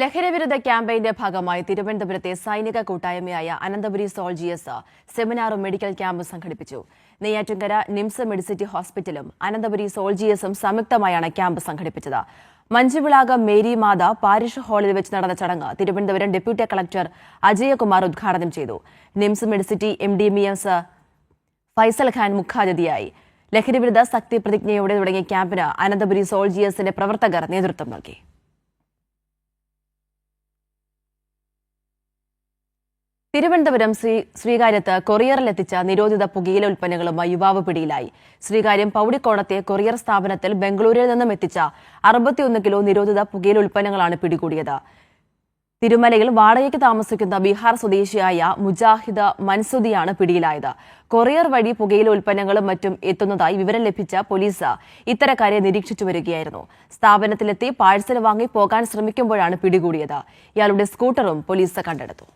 ലഹരിവിരുദ്ധ ക്യാമ്പയിന്റെ ഭാഗമായി തിരുവനന്തപുരത്തെ സൈനിക കൂട്ടായ്മയായ അനന്തപുരി സോൾജിയസ് സെമിനാറും മെഡിക്കൽ ക്യാമ്പും സംഘടിപ്പിച്ചു. നെയ്യാറ്റിൻകര നിംസ് മെഡിസിറ്റി ഹോസ്പിറ്റലും അനന്തപുരി സോൾജിയസും സംയുക്തമായാണ് ക്യാമ്പ് സംഘടിപ്പിച്ചത്. മഞ്ജുവിളാകം മേരി മാത പാരിഷ് ഹാളിൽ വെച്ച് നടന്ന ചടങ്ങ് തിരുവനന്തപുരം ഡെപ്യൂട്ടി കളക്ടർ അജയകുമാർ ഉദ്ഘാടനം ചെയ്തു. നിംസ് മെഡിസിറ്റി എം ഡി മിയംസ് ഫൈസൽ ഖാൻ മുഖ്യാതിഥിയായി ലഹരിവിരുദ്ധ ശക്തി പ്രതിജ്ഞയോടെ തുടങ്ങിയ ക്യാമ്പിന് അനന്തപുരി സോൾജിയസിന്റെ പ്രവർത്തകർ നേതൃത്വം നൽകി. തിരുവനന്തപുരം ശ്രീ ശ്രീകാര്യത്ത് കൊറിയറിലെത്തിച്ച നിരോധിത പുകയില ഉൽപ്പന്നങ്ങളുമായി യുവാവ് പിടിയിലായി. ശ്രീകാര്യം പൗടിക്കോണത്തെ കൊറിയർ സ്ഥാപനത്തിൽ ബംഗളൂരുവിൽ നിന്നും എത്തിച്ച അറുപത്തിയൊന്ന് കിലോ നിരോധിത പുകയില ഉൽപ്പന്നങ്ങളാണ് പിടികൂടിയത്. തിരുമലയിൽ വാടകയ്ക്ക് താമസിക്കുന്ന ബീഹാർ സ്വദേശിയായ മുജാഹിദ് മൻസുദിയാണ് പിടിയിലായത്. കൊറിയർ വഴി പുകയില ഉൽപ്പന്നങ്ങളും മറ്റും എത്തുന്നതായി വിവരം ലഭിച്ച പോലീസ് ഇത്തരക്കാരെ നിരീക്ഷിച്ചു വരികയായിരുന്നു. സ്ഥാപനത്തിലെത്തി പാഴ്സൽ വാങ്ങി പോകാൻ ശ്രമിക്കുമ്പോഴാണ് പിടികൂടിയത്. ഇയാളുടെ സ്കൂട്ടറും പോലീസ് കണ്ടെടുത്തു.